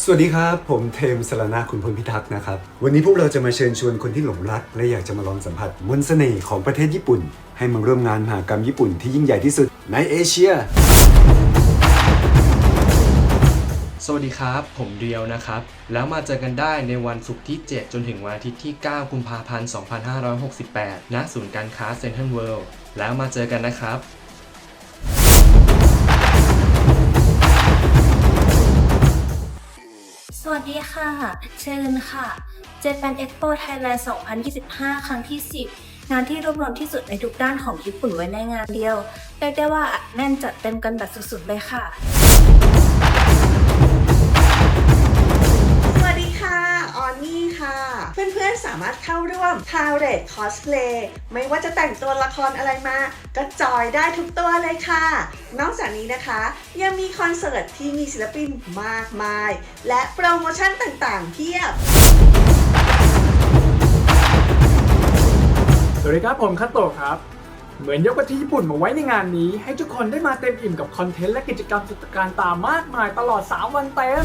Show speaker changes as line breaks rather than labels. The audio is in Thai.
สวัสดีครับ ผมเทมสรณะคุณพลพิทักษ์นะครับ วันนี้พวกเราจะมาเชิญชวนคนที่หลงรัก และอยากจะมาลองสัมผัสมนต์เสน่ห์ของประเทศญี่ปุ่น ให้มาร่วมงานมหากรรมญี่ปุ่นที่ยิ่งใหญ่ที่สุดในเอเชีย
สวัสดีครับ ผมเดียวนะครับ แล้วมาเจอกันได้ในวันศุกร์ที่ 7 จนถึงวันอาทิตย์ที่ 9 กุมภาพันธ์ 2568 ณ ศูนย์การค้าเซ็นทรัลเวิลด์แล้วมาเจอกันนะครับ
วัสดีค่ะ เชิญค่ะ Japan Expo Thailand 2025 ครั้งที่ 10 งานที่รวบรวมที่สุดในทุกด้านของญี่ปุ่นไว้ในงานเดียวเรียกได้ว่าแน่นจัดเต็มกันแบบสุดๆเลยค่ะา
มารถเข้าร่วม p a r a d e Cosplay ไม่ว่าจะแต่งตัวละครอะไรมา ก็จอยได้ทุกตัวเลยค่ะ นอกจากนี้นะคะ ยังมีคอนเสิร์ตที่มีศิลปินมากมาย และโปรโมชั่นต่างๆเพียบ
สวัสดีครับผมคัตโตะครับ เหมือนยกประเทศญี่ปุ่นมาไว้ในงานนี้ ให้ทุกคนได้มาเต็มอิ่มกับคอนเทนต์และกิจกรรมสุดการตามากมายตลอด 3 วันเต็ม